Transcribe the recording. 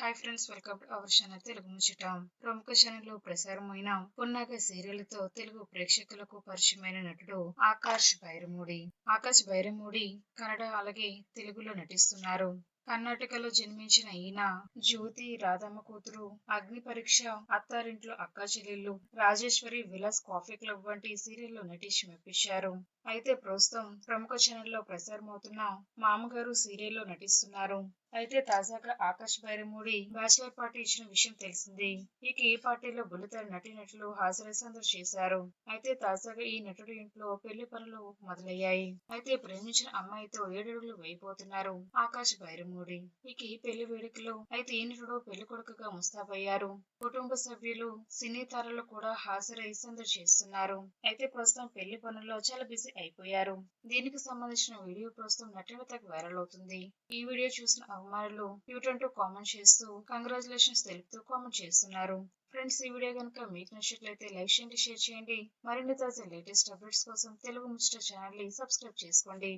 Hi friends welcome to our channel Telugu ముచ్చటం ప్రముఖ ఛానల్లో ప్రసారమైన పున్నాగ సీరియల్తో తెలుగు ప్రేక్షకులకు పరిచయమైన నటుడు ఆకాష్ బైరమూడి. ఆకాష్ బైరమూడి కన్నడ అలాగే తెలుగులో నటిస్తున్నారు. కర్ణాటకలో జన్మించిన ఈయన జ్యోతి రాధమ్మ కూతురు అగ్ని పరీక్ష అత్తారింట్లో అక్క చెల్లెళ్ళు రాజేశ్వరి విలాస్ కాఫీ క్లబ్ వంటి సీరియల్లో నటించి మెప్పించారు. అయితే ప్రస్తుతం ప్రముఖ ఛానల్లో ప్రసారమవుతున్న మామగారు సీరియల్లో నటిస్తున్నారు. అయితే తాజాగా ఆకాష్ బైరమూడి బ్యాచిలర్ పార్టీ ఇచ్చిన విషయం తెలిసింది. ఇక ఈ పార్టీలో బుల్లితెర నటీనటులు హాజరై సందడి చేశారు. అయితే తాజాగా ఈ నటుడి ఇంట్లో పెళ్ళి పనులు మొదలయ్యాయి. అయితే ప్రేమించిన అమ్మాయితో ఏడడుగులు వేయబోతున్నారు ఆకాష్ బైరమూడి. ఇక ఈ పెళ్ళి వేడుకలో అయితే ఈ పెళ్ళి కొడుకుగా ముస్తాబయ్యారు. కుటుంబ సభ్యులు సినీ తారలు కూడా హాజరై సందడి చేస్తున్నారు. అయితే ప్రస్తుతం పెళ్ళి పనుల్లో చాలా బిజీ అయిపోయారు. దీనికి సంబంధించిన వీడియో ప్రస్తుతం నటనతకు వైరల్ అవుతుంది. ఈ వీడియో చూసిన అభిమానులు ట్వీట్ అంటూ కామెంట్ చేస్తూ కంగ్రాచులేషన్స్ తెలుపుతూ కామెంట్ చేస్తున్నారు. ఫ్రెండ్స్ ఈ వీడియో కనుక మీకు నచ్చినట్లయితే లైక్ చేయండి షేర్ చేయండి. మరిన్ని తాజా లేటెస్ట్ అప్డేట్స్ కోసం తెలుగు ముచ్చట ఛానల్ని సబ్స్క్రైబ్ చేసుకోండి.